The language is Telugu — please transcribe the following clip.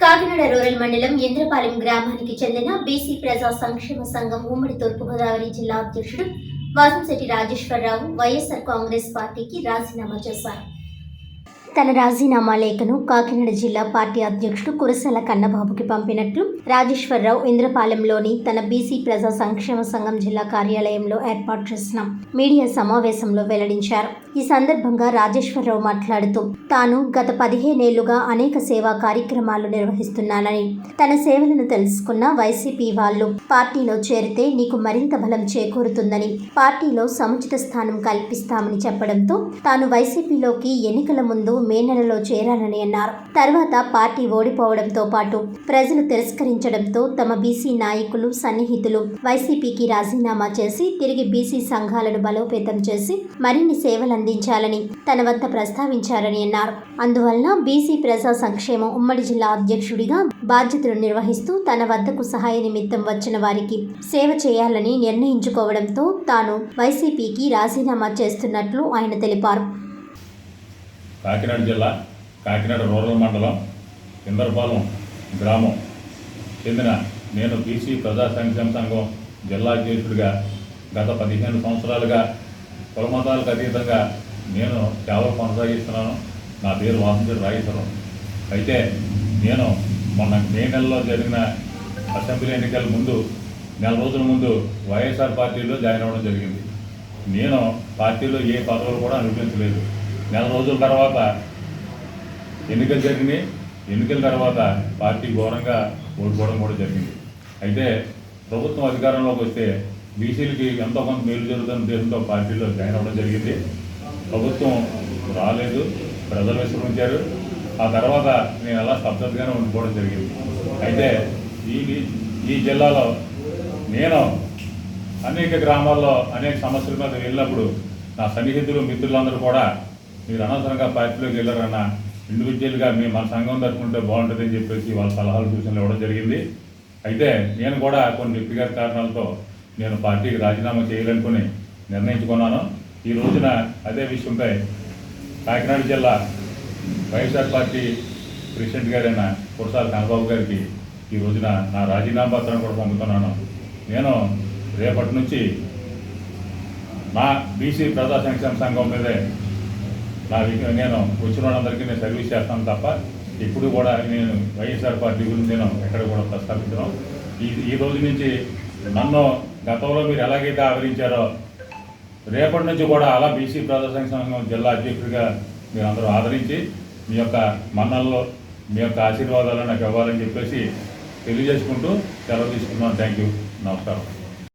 కాకినాడ రూరల్ మండలం ఇంద్రపాలెం గ్రామానికి చెందిన బీసీ ప్రజా సంక్షేమ సంఘం ఉమ్మడి తూర్పుగోదావరి జిల్లా అధ్యక్షుడు వాసంశెట్టి రాజేశ్వరరావు వైఎస్ఆర్ కాంగ్రెస్ పార్టీకి రాజీనామా చేశారు. తన రాజీనామా లేఖను కాకినాడ జిల్లా పార్టీ అధ్యక్షుడు కురసాల కన్నబాబుకి పంపినట్లు రాజేశ్వరరావు ఇంద్రపాలెంలోని తన బీసీ ప్రజా సంక్షేమ సంఘం జిల్లా కార్యాలయంలో ఏర్పాటు చేసిన మీడియా సమావేశంలో వెల్లడించారు. ఈ సందర్భంగా రాజేశ్వరరావు మాట్లాడుతూ తాను గత పదిహేనేళ్ళుగా అనేక సేవా కార్యక్రమాలు నిర్వహిస్తున్నానని తన సేవలను తెలుసుకున్న వైసీపీ వాళ్ళు పార్టీలో చేరితే నీకు మరింత బలం చేకూరుతుందని పార్టీలో సముచిత స్థానం కల్పిస్తామని చెప్పడంతో తాను వైసీపీలోకి ఎన్నికల ముందు మే నెలలో చేరాలని అన్నారు. తర్వాత పార్టీ ఓడిపోవడంతో పాటు ప్రజలు తిరస్కరించడంతో తమ బీసీ నాయకులు సన్నిహితులు వైసీపీకి రాజీనామా చేసి తిరిగి బీసీ సంఘాలను బలోపేతం చేసి మరిన్ని సేవలు అందించాలని తన వద్ద ప్రస్తావించారని అన్నారు. అందువలన బీసీ ప్రజా సంక్షేమం ఉమ్మడి జిల్లా అధ్యక్షుడిగా బాధ్యతలు నిర్వహిస్తూ తన వద్దకు సహాయ నిమిత్తం వచ్చిన వారికి సేవ చేయాలని నిర్ణయించుకోవడంతో తాను వైసీపీకి రాజీనామా చేస్తున్నట్లు ఆయన తెలిపారు. కాకినాడ జిల్లా కాకినాడ రూరల్ మండలం ఇందరపాలెం గ్రామం చెందిన నేను బీసీ ప్రజా సంక్షేమ సంఘం జిల్లా అధ్యక్షుడిగా గత పదిహేను సంవత్సరాలుగా కులమతాలకు అతీతంగా నేను సేవలు కొనసాగిస్తున్నాను. నా పేరు వాసంతి రాజేశ్వరం అయితే నేను మొన్న మే నెలలో జరిగిన అసెంబ్లీ ఎన్నికల ముందు నెల రోజుల ముందు వైఎస్ఆర్ పార్టీలో జాయిన్ అవ్వడం జరిగింది. నేను పార్టీలో ఏ పదవులు కూడా అనుభవించలేదు. నెల రోజుల తర్వాత ఎన్నికలు జరిగినాయి. ఎన్నికల తర్వాత పార్టీ ఘోరంగా ఓడిపోవడం కూడా జరిగింది. అయితే ప్రభుత్వం అధికారంలోకి వస్తే బీసీలకి ఎంతో కొంత మేలు జరుగుతున్న ఉద్దేశంతో పార్టీలో జాయిన్ అవ్వడం జరిగింది. ప్రభుత్వం రాలేదు ప్రజలు విశ్రమించారు. ఆ తర్వాత నేను అలా స్తబ్దతగానే ఉండిపోవడం జరిగింది. అయితే ఈ ఈ జిల్లాలో నేను అనేక గ్రామాల్లో అనేక సమస్యల మీద వెళ్ళినప్పుడు నా సన్నిహితులు మిత్రులందరూ కూడా మీరు అనవసరంగా పార్టీలోకి వెళ్ళారన్న ఇండివిజువల్గా మీ మన సంఘం తట్టుకుంటే బాగుంటుందని చెప్పేసి వాళ్ళ సలహాలు సూచనలు ఇవ్వడం జరిగింది. అయితే నేను కూడా కొన్ని వ్యక్తిగత కారణాలతో నేను పార్టీకి రాజీనామా చేయాలనుకుని నిర్ణయించుకున్నాను. ఈ రోజున అదే విషయంపై కాకినాడ జిల్లా వైఎస్ఆర్ పార్టీ ప్రెసిడెంట్ గారైన కురసాల కనబాబు గారికి ఈ రోజున నా రాజీనామా పత్రం కూడా పంపుతున్నాను. నేను రేపటి నుంచి నా బీసీ ప్రజా సంక్షేమ సంఘం మీదే నా వి- నేను వచ్చిన వాళ్ళందరికీ నేను సర్వీస్ చేస్తాను తప్ప ఇప్పుడు కూడా నేను వైఎస్ఆర్ పార్టీ గురించి నేను ఎక్కడ కూడా ప్రస్తావించడం ఈ ఈ రోజు నుంచి నన్ను గతంలో మీరు ఎలాగైతే ఆదరించారో రేపటి నుంచి కూడా అలా బీసీ ప్రజా సంఘం జిల్లా అధ్యక్షుడిగా మీరు అందరూ ఆదరించి మీ యొక్క మన్నల్లో మీ యొక్క ఆశీర్వాదాలు నాకు ఇవ్వాలని చెప్పేసి తెలియజేసుకుంటూ సెలవు తీసుకున్నాను థ్యాంక్ యూ. నమస్కారం.